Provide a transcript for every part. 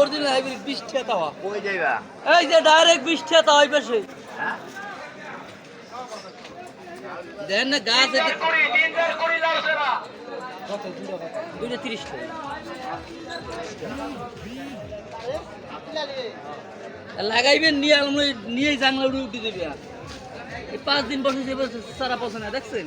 Original hybrid? বিশ টাকা কই যাইবা? এই যে ডাইরেক্ট বিশ টাকা তাওয়া এই পাশে। হ্যাঁ? দেন না গাছ দুইটা তিরিশ টাকা। লাগাইবেন নিয়ে নিয়েই জানলা উঠে উঠে দেবে পাঁচ দিন বসে যে সারা পছন্দ না দেখছেন?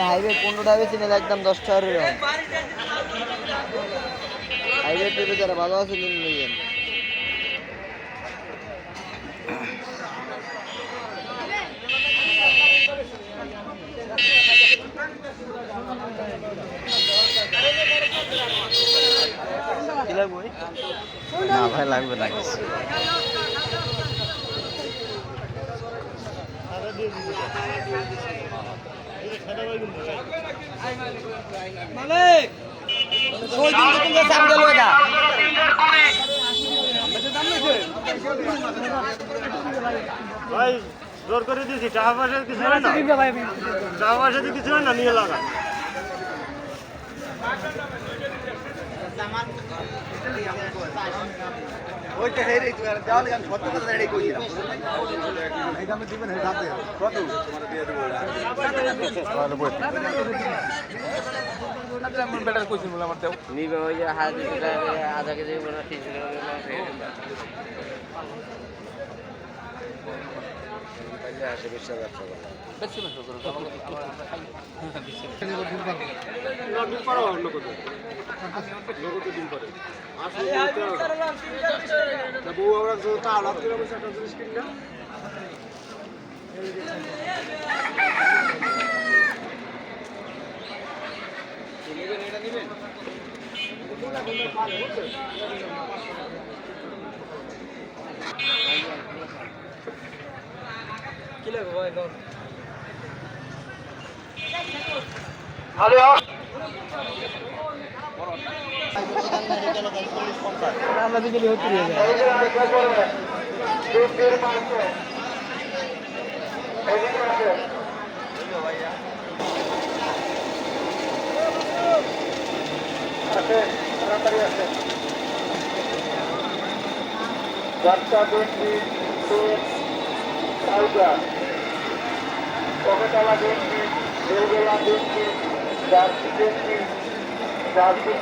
হাইওয়ে পনেরো টাকা বেশি নিলে একদম দশ টাকার হাইওয়ে পেপে যারা ভালো আছে নিন না ভাই লাগবে না কিছু। মালিক! ওই দিন গেল এটা। ভাই জোর করে দিয়েছি টাকা পয়সা কিছু হয় না। টাকা পয়সা কিছু হয় না নিয়ে লাগা ওইটা হেরে দেওয়ালে আমি সত্য কথা রেডি বলে তিন কেজি ডিম পারো অন্য কোথাও নগদে ডিম পারে আসলে বউ আমরা আলাদা জিনিস কিনলাম কি লাগবে আমরা বিকেলে যায় চারটা গেঞ্জি সেট পকেটালা গেঞ্জি বেলবেলা গেঞ্জি জার্সি গেঞ্জি জার্সি